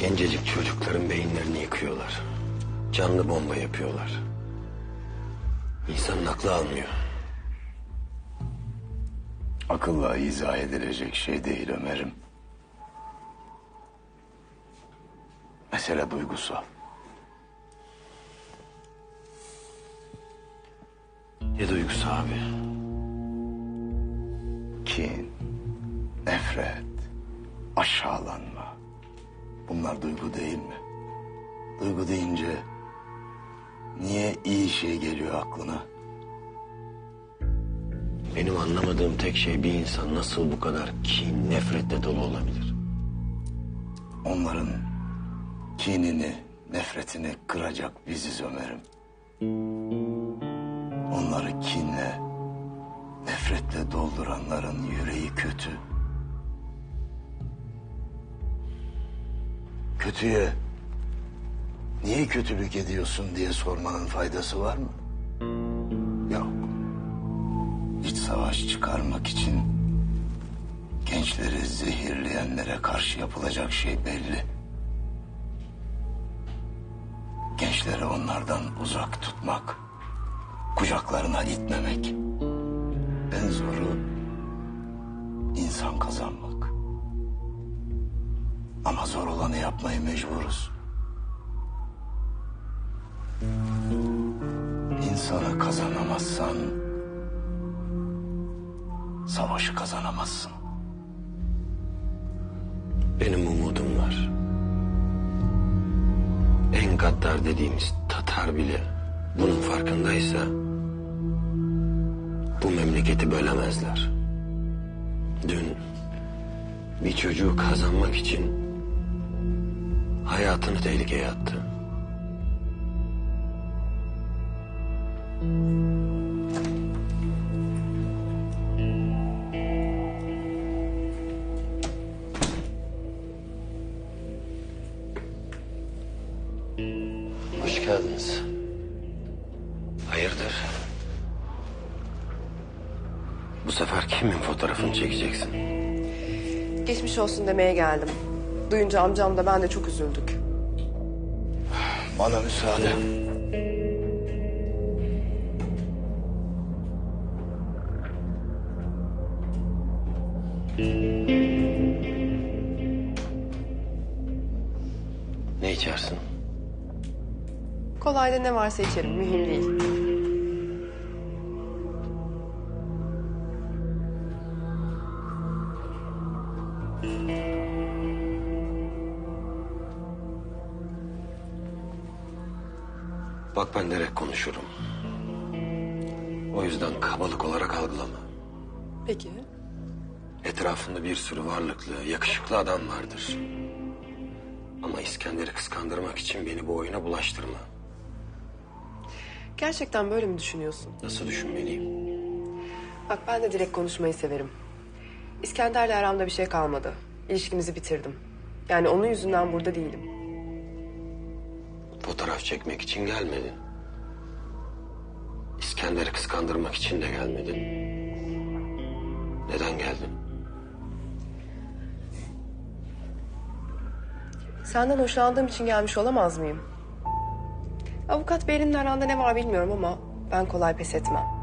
Gencecik çocukların beyinlerini yıkıyorlar. Canlı bomba yapıyorlar. İnsanın aklı almıyor. Akılla izah edilecek şey değil Ömer'im. Mesele duygusal. Ne duygusu abi? Kin, nefret, aşağılanma. Bunlar duygu değil mi? Duygu deyince niye iyi şey geliyor aklına? Benim anlamadığım tek şey bir insan nasıl bu kadar kin, nefretle dolu olabilir? Onların kinini, nefretini kıracak biziz Ömer'im. Onları kinle, nefretle dolduranların yüreği kötü. Kötüye niye kötülük ediyorsun diye sormanın faydası var mı? Yok. İç savaş çıkarmak için gençleri zehirleyenlere karşı yapılacak şey belli. Gençleri onlardan uzak tutmak, kucaklarına itmemek. En zoru insan kazanmak. Ama zor olanı yapmayı mecburuz. İnsanı kazanamazsan savaşı kazanamazsın. Benim umudum var. En gaddar dediğimiz Tatar bile bunun farkındaysa bu memleketi bölemezler. Dün bir çocuğu kazanmak için hayatını tehlikeye attı. Hoş geldiniz. Hayırdır? Bu sefer kimin fotoğrafını çekeceksin? Geçmiş olsun demeye geldim. Duyunca amcam da ben de çok üzüldük. Bana müsaade. Ne içersin? Kolayda ne varsa içerim, mühim değil. Bak ben direkt konuşurum. O yüzden kabalık olarak algılama. Peki. Etrafında bir sürü varlıklı, yakışıklı adam vardır. Ama İskender'i kıskandırmak için beni bu oyuna bulaştırma. Gerçekten böyle mi düşünüyorsun? Nasıl düşünmeliyim? Bak ben de direkt konuşmayı severim. İskender'le aramda bir şey kalmadı. İlişkimizi bitirdim. Yani onun yüzünden burada değilim. Fotoğraf çekmek için gelmedin. İskender'i kıskandırmak için de gelmedin. Neden geldin? Senden hoşlandığım için gelmiş olamaz mıyım? Avukat Bey'in aranda ne var bilmiyorum ama ben kolay pes etmem.